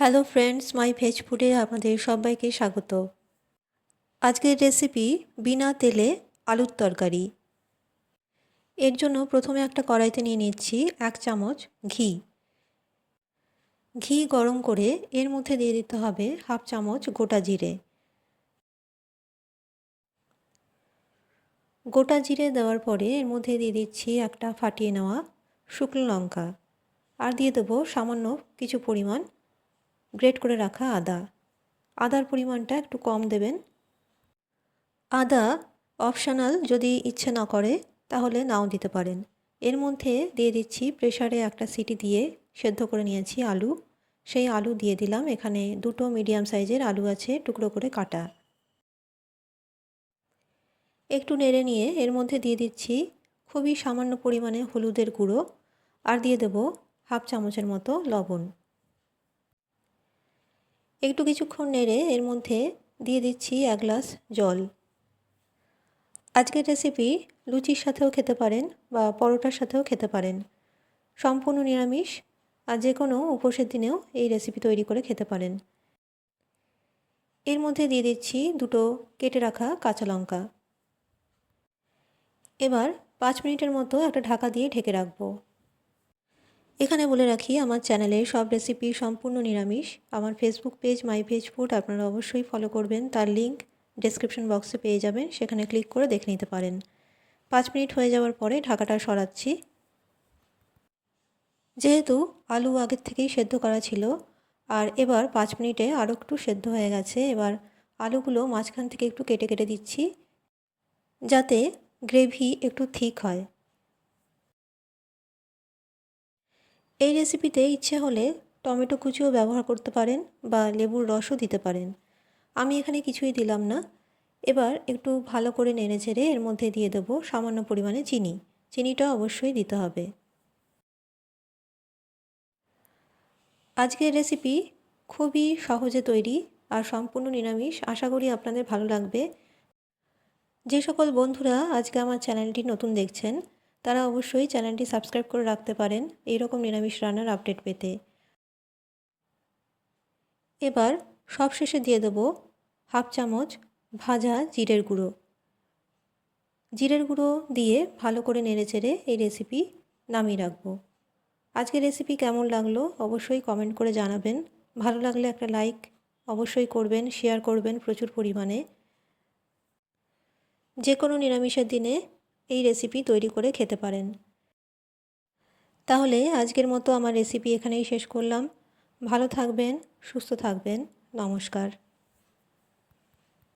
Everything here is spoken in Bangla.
হ্যালো ফ্রেন্ডস মাই ভেজ ফুডে আপনাদের সবাইকে স্বাগত। আজকের রেসিপি বিনা তেলে আলুর তরকারি। এর জন্য প্রথমে একটা কড়াইতে নিয়ে নিচ্ছি এক চামচ ঘি। ঘি গরম করে এর মধ্যে দিয়ে দিতে হবে হাফ চামচ গোটা জিরে। গোটা জিরে দেওয়ার পরে এর মধ্যে দিয়ে দিচ্ছি একটা ফাটিয়ে নেওয়া শুকনো লঙ্কা। আর দিয়ে দেবো সামান্য কিছু পরিমাণ গ্রেট করে রাখা আদা। আদার পরিমাণটা একটু কম দেবেন। আদা অপশানাল যদি ইচ্ছে না করে, তাহলে নাও দিতে পারেন। এর মধ্যে দিয়ে দিচ্ছি প্রেশারে একটা সিটি দিয়ে সেদ্ধ করে নিয়েছি আলু। সেই আলু দিয়ে দিলাম। এখানে দুটো মিডিয়াম সাইজের আলু আছে, টুকরো করে কাটা। একটু নেড়ে নিয়ে এর মধ্যে দিয়ে দিচ্ছি খুবই সামান্য পরিমাণে হলুদের গুঁড়ো। আর দিয়ে দেব হাফ চামচের মতো লবণ। একটু কিছুক্ষণ নেড়ে এর মধ্যে দিয়ে দিচ্ছি এক গ্লাস জল। আজকের রেসিপি লুচির সাথেও খেতে পারেন বা পরোটার সাথেও খেতে পারেন। সম্পূর্ণ নিরামিষ আর যে কোনো উপোসের দিনেও এই রেসিপি তৈরি করে খেতে পারেন। এর মধ্যে দিয়ে দিচ্ছি দুটো কেটে রাখা কাঁচা লঙ্কা। এবার পাঁচ মিনিটের মতো একটা ঢাকা দিয়ে ঢেকে রাখব। এখানে বলে রাখি, আমার চ্যানেলে সব রেসিপি সম্পূর্ণ নিরামিষ। আমার Facebook page my veg food আপনারা অবশ্যই ফলো করবেন। তার লিঙ্ক ডেসক্রিপশন বক্সে পেয়ে যাবেন, সেখানে ক্লিক করে দেখে নিতে পারেন। পাঁচ মিনিট হয়ে যাওয়ার পরে ঢাকাটা সরাচ্ছি। যেহেতু আলু আগের থেকেই সেদ্ধ করা ছিল, আর এবার পাঁচ মিনিটে আরও একটু সেদ্ধ হয়ে গেছে, এবার আলুগুলো মাঝখান থেকে একটু কেটে কেটে দিচ্ছি, যাতে গ্রেভি একটু থিক হয়। এই রেসিপিতে ইচ্ছে হলে টমেটো কুচিও ব্যবহার করতে পারেন বা লেবুর রসও দিতে পারেন। আমি এখানে কিছুই দিলাম না। এবার একটু ভালো করে নেড়ে ছেড়ে এর মধ্যে দিয়ে দেবো সামান্য পরিমাণে চিনি। চিনিটা অবশ্যই দিতে হবে। আজকের রেসিপি খুবই সহজে তৈরি আর সম্পূর্ণ নিরামিষ। আশা করি আপনাদের ভালো লাগবে। যে সকল বন্ধুরা আজকে আমার চ্যানেলটি নতুন দেখছেন তারা অবশ্যই চ্যানেলটি সাবস্ক্রাইব করে রাখতে পারেন এইরকম নিরামিষ রান্নার আপডেট পেতে। এবার সবশেষে দিয়ে দেবো হাফ চামচ ভাজা জিরের গুঁড়ো। জিরের গুঁড়ো দিয়ে ভালো করে নেড়ে চেড়ে এই রেসিপি নামিয়ে রাখব। আজকের রেসিপি কেমন লাগল অবশ্যই কমেন্ট করে জানাবেন। ভালো লাগলে একটা লাইক অবশ্যই করবেন, শেয়ার করবেন প্রচুর পরিমাণে। যে কোনো নিরামিষের দিনে এই রেসিপি তৈরি করে খেতে পারেন। তাহলে আজকের মতো আমার রেসিপি এখানেই শেষ করলাম। ভালো থাকবেন, সুস্থ থাকবেন। নমস্কার।